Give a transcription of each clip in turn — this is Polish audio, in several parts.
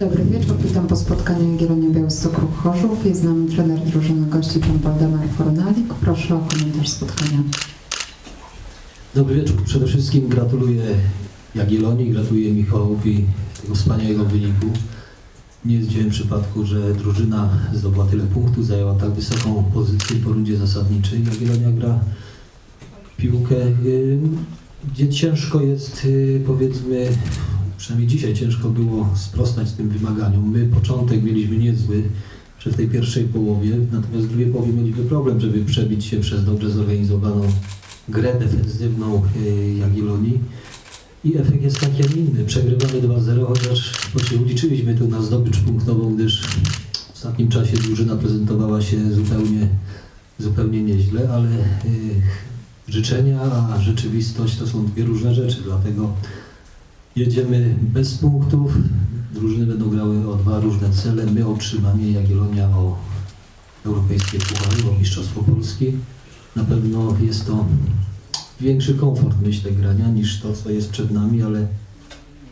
Dobry wieczór, witam po spotkaniu Jagiellonia Białystok Ruch Chorzów. Jest z nami trener drużyny gości pan Waldemar Fornalik. Proszę o komentarz spotkania. Dobry wieczór. Przede wszystkim gratuluję Jagiellonii, gratuluję Michałowi tego wspaniałego wyniku. Nie jest przypadku, że drużyna zdobyła tyle punktów, zajęła tak wysoką pozycję po rundzie zasadniczej. Jagiellonia gra piłkę, y, gdzie ciężko jest, y, powiedzmy, przynajmniej dzisiaj ciężko było sprostać tym wymaganiom. My początek mieliśmy niezły przy tej pierwszej połowie, natomiast w drugiej połowie mieliśmy problem, żeby przebić się przez dobrze zorganizowaną grę defensywną y, Jagiellonii i efekt jest taki, a inny. Przegrywamy 2-0, chociaż oczywiście liczyliśmy tu na zdobycz punktową, gdyż w ostatnim czasie drużyna prezentowała się zupełnie, zupełnie nieźle, ale y, życzenia, a rzeczywistość to są dwie różne rzeczy, dlatego jedziemy bez punktów, drużyny będą grały o dwa różne cele, my o utrzymanie Jagiellonia o europejskie puchary, o Mistrzostwo Polski. Na pewno jest to większy komfort, myślę, grania niż to, co jest przed nami, ale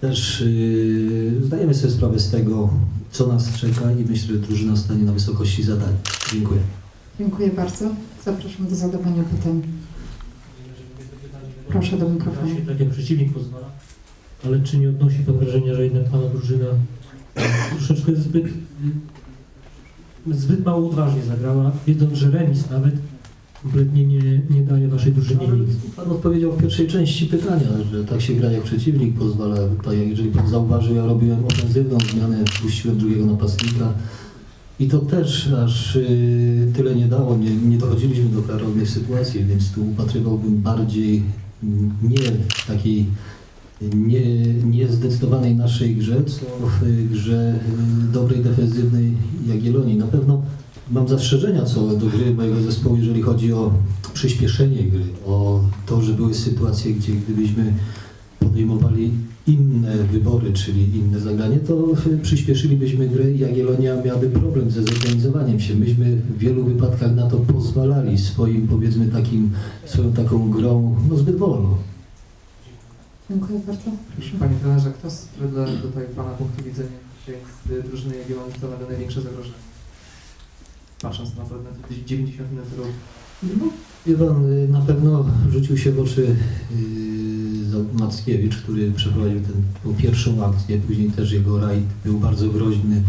też yy, zdajemy sobie sprawę z tego, co nas czeka i myślę, że drużyna stanie na wysokości zadań. Dziękuję. Dziękuję bardzo. Zapraszam do zadawania pytań. Proszę do mikrofonu. Tak jak przeciwnik pozwala, ale czy nie odnosi Pan wrażenia, że jednak Pana drużyna troszeczkę zbyt, zbyt mało odważnie zagrała, wiedząc, że remis nawet kompletnie nie, nie daje Waszej drużynie nic. Pan odpowiedział w pierwszej części pytania, że tak się gra jak przeciwnik pozwala. Tak jeżeli Pan zauważył, ja robiłem ofensywną zmianę, wpuściłem drugiego napastnika i to też aż yy, tyle nie dało, nie, nie dochodziliśmy do klarownych sytuacji, więc tu upatrywałbym bardziej mm, nie w takiej nie, niezdecydowanej naszej grze, co w grze y, dobrej, defensywnej Jagiellonii. Na pewno Mam zastrzeżenia co do gry mojego zespołu, jeżeli chodzi o przyspieszenie gry, o to, że były sytuacje, gdzie gdybyśmy podejmowali inne wybory, czyli inne zagranie, to przyspieszylibyśmy grę i Jagiellonia miałaby problem ze zorganizowaniem się. Myśmy w wielu wypadkach na to pozwalali swoim, powiedzmy, takim, swoją taką grą, no zbyt wolno. Dziękuję bardzo. Proszę. Panie trenerze, kto z wedle tutaj Pana punktu widzenia y, drużyny Jagiellonii stanowi największe zagrożenie? Patrząc na pewne te 90 minut ruchu. No, wie pan, na pewno rzucił się w oczy yy, za- Mackiewicz, który przeprowadził tę tą pierwszą akcję, później też jego rajd był bardzo groźny.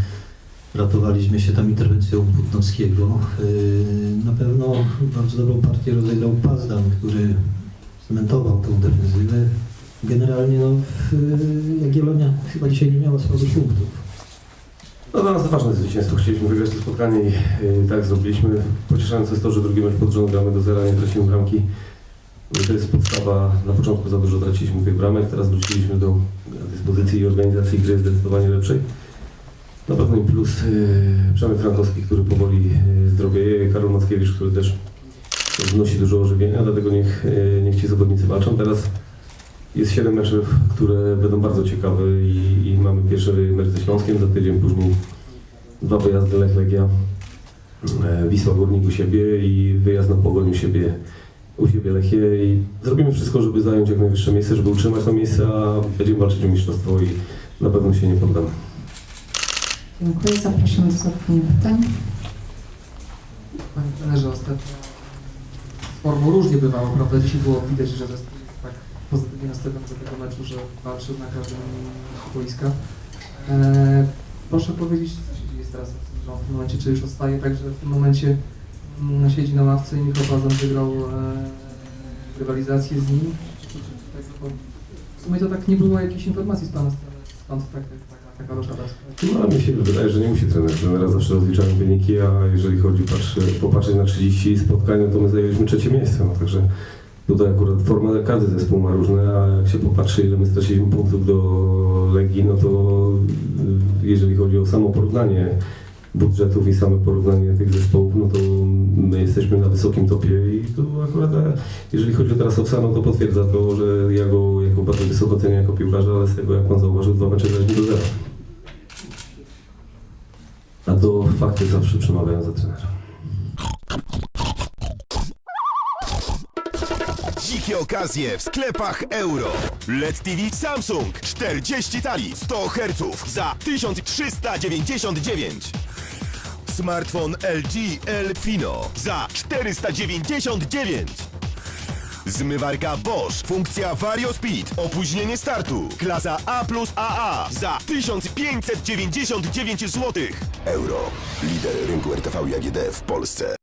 Ratowaliśmy się tam interwencją Putnowskiego. Yy, na pewno bardzo dobrą partię rozegrał Pazdan, który cementował tę defensywę. Generalnie no, Jagiellonia chyba dzisiaj nie miała słabych punktów. No dla nas ważne zwycięstwo. Chcieliśmy wygrać to spotkanie i y, tak zrobiliśmy. Pocieszające jest to, że drugi mecz pod rząd gramy do zera, nie tracimy bramki. To jest podstawa. Na początku za dużo traciliśmy tych bramek, teraz wróciliśmy do dyspozycji i organizacji gry zdecydowanie lepszej. Na pewno plus y, Przemek Frankowski, który powoli y, zdrowieje, Karol Mackiewicz, który też wnosi dużo ożywienia, dlatego niech, niech ci zawodnicy walczą. Teraz jest 7 meczów, które będą bardzo ciekawe i, i mamy pierwszy mecz ze Śląskiem, za tydzień później dwa wyjazdy Lech Legia, e, Wisła Górnik u siebie i wyjazd na Pogoń u siebie, u siebie Lechie i zrobimy wszystko, żeby zająć jak najwyższe miejsce, żeby utrzymać to miejsce, a będziemy walczyć o mistrzostwo i na pewno się nie poddamy. Dziękuję. Zapraszam do zadawania pytań. Panie trenerze, ostatnio z formą różnie bywało, prawda? Dzisiaj było widać, że zespół jest pozytywnie nastawiony do tego meczu, że walczy na każdym boiska. E, proszę powiedzieć, co się dzieje teraz w tym momencie, czy już odstaje tak, że w tym momencie mm, siedzi na ławce i Michał Bazan wygrał e, rywalizację z nim? Tak, w sumie to tak nie było jakiejś informacji z Pana strony, skąd tak, tak, taka, taka roszada? No, mi się wydaje, że nie musi trener. Trenera zawsze rozliczamy wyniki, a jeżeli chodzi patrzy, popatrzeć na 30 spotkań, to my zajęliśmy trzecie miejsce. No, także tutaj akurat forma każdy zespół ma różne, a jak się popatrzy, ile my straciliśmy punktów do Legii, no to y, jeżeli chodzi o samo porównanie budżetów i same porównanie tych zespołów, no to my jesteśmy na wysokim topie i to akurat, e, jeżeli chodzi o teraz o Psano, to potwierdza to, że ja go jako bardzo wysoko cenię jako piłkarza, ale z tego, jak pan zauważył, dwa mecze graliśmy do zera. A to fakty zawsze przemawiają za trenera. Dzikie okazje w sklepach euro. LED TV Samsung 40 tali 100 Hz za 1399. Smartfon LG Elfino za 499. Zmywarka Bosch, funkcja Vario Speed, opóźnienie startu, klasa A plus AA za 1599 zł. Euro, lider rynku RTV i AGD w Polsce.